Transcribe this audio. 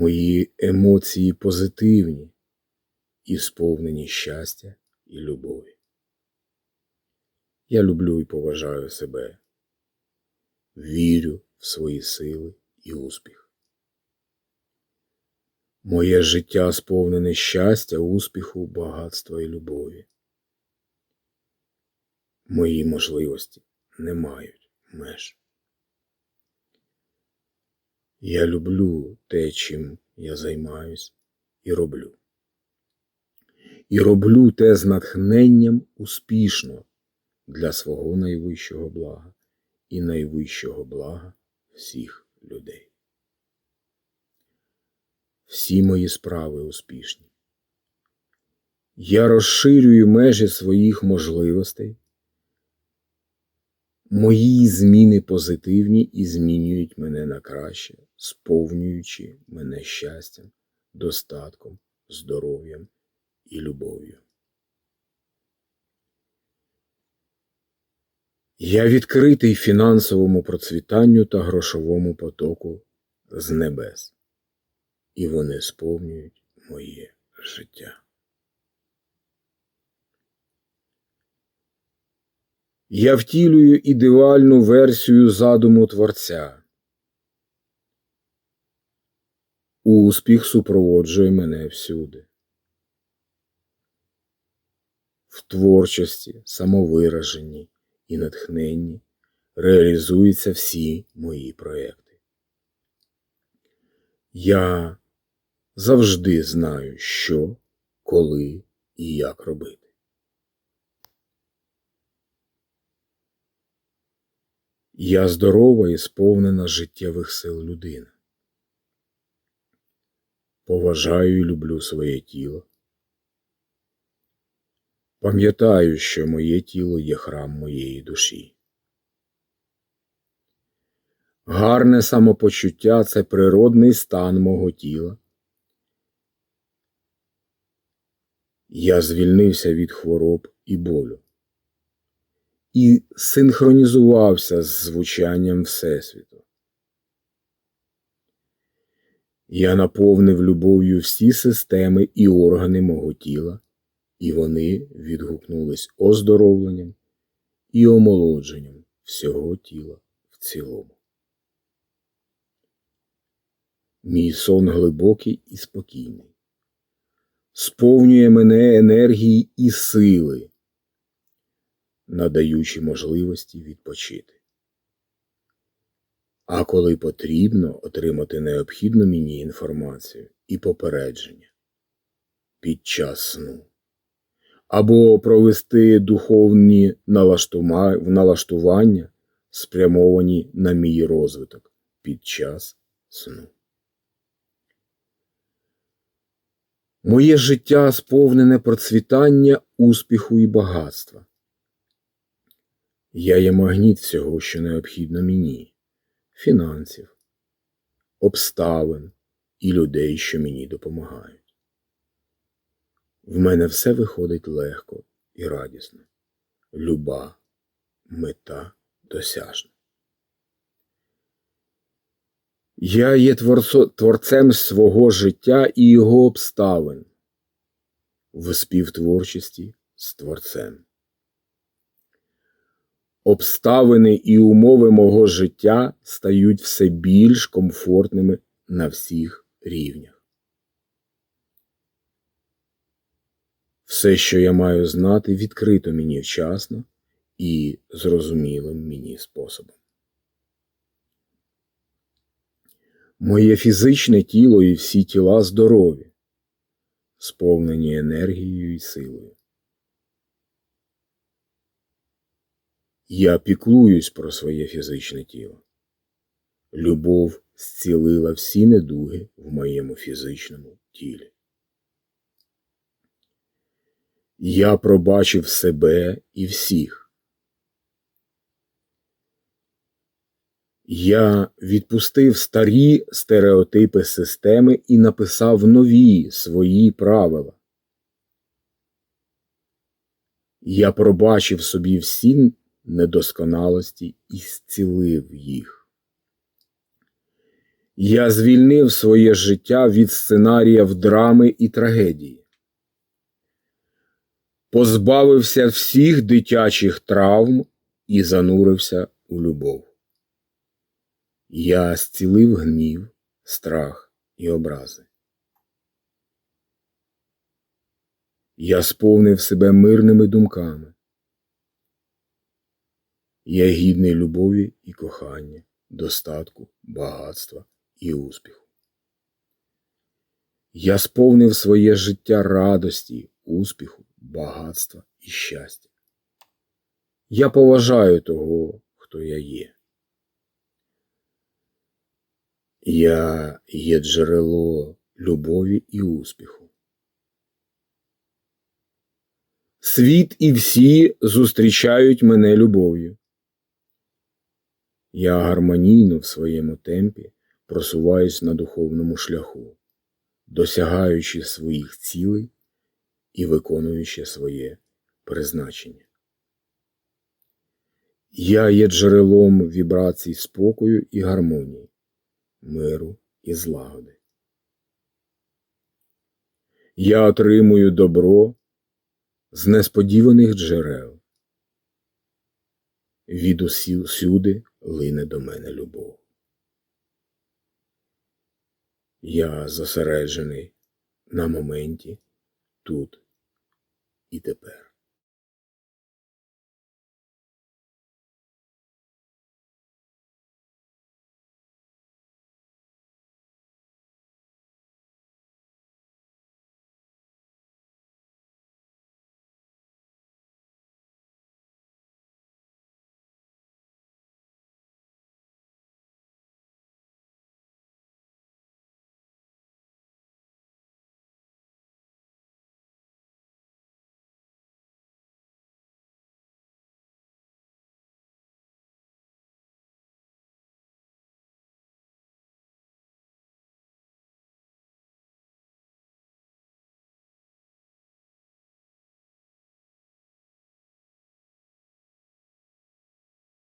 Мої емоції позитивні і сповнені щастя і любові. Я люблю і поважаю себе, вірю в свої сили і успіх. Моє життя сповнене щастя, успіху, багатства і любові. Мої можливості не мають меж. Я люблю те, чим я займаюсь і роблю. І роблю те з натхненням успішно для свого найвищого блага і найвищого блага всіх людей. Всі мої справи успішні. Я розширюю межі своїх можливостей. Мої зміни позитивні і змінюють мене на краще, сповнюючи мене щастям, достатком, здоров'ям і любов'ю. Я відкритий фінансовому процвітанню та грошовому потоку з небес, і вони сповнюють моє життя. Я втілюю ідеальну версію задуму Творця. Успіх супроводжує мене всюди. В творчості, самовираженні і натхненні реалізуються всі мої проекти. Я завжди знаю, що, коли і як робити. Я здорова і сповнена життєвих сил людина. Поважаю і люблю своє тіло. Пам'ятаю, що моє тіло є храм моєї душі. Гарне самопочуття це природний стан мого тіла. Я звільнився від хвороб і болю і синхронізувався з звучанням Всесвіту. Я наповнив любов'ю всі системи і органи мого тіла, і вони відгукнулись оздоровленням і омолодженням всього тіла в цілому. Мій сон глибокий і спокійний, сповнює мене енергії і сили надаючи можливості відпочити. А коли потрібно отримати необхідну мені інформацію і попередження під час сну, або провести духовні налаштування, спрямовані на мій розвиток під час сну. Моє життя сповнене процвітання, успіху і багатства. Я є магніт всього, що необхідно мені, фінансів, обставин і людей, що мені допомагають. В мене все виходить легко і радісно, люба мета досяжна. Я є творцем свого життя і його обставин в співтворчості з Творцем обставини і умови мого життя стають все більш комфортними на всіх рівнях. Все, що я маю знати, відкрито мені вчасно і зрозумілим мені способом. Моє фізичне тіло і всі тіла здорові, сповнені енергією і силою. Я піклуюсь про своє фізичне тіло. Любов зцілила всі недуги в моєму фізичному тілі. Я пробачив себе і всіх. Я відпустив старі стереотипи системи і написав нові свої правила. Я пробачив собі всі недосконалості і зцілив їх. Я звільнив своє життя від сценаріїв драми і трагедії. Позбавився всіх дитячих травм і занурився у любов. Я зцілив гнів, страх і образи. Я сповнив себе мирними думками. Я гідний любові і кохання, достатку, багатства і успіху. Я сповнив своє життя радості, успіху, багатства і щастя. Я поважаю того, хто я є. Я є джерело любові і успіху. Світ і всі зустрічають мене любов'ю. Я гармонійно в своєму темпі просуваюсь на духовному шляху, досягаючи своїх цілей і виконуючи своє призначення. Я є джерелом вібрацій спокою і гармонії, миру і злагоди. Я отримую добро з несподіваних джерел. Від усюди лине до мене любов. Я зосереджений на моменті тут і тепер.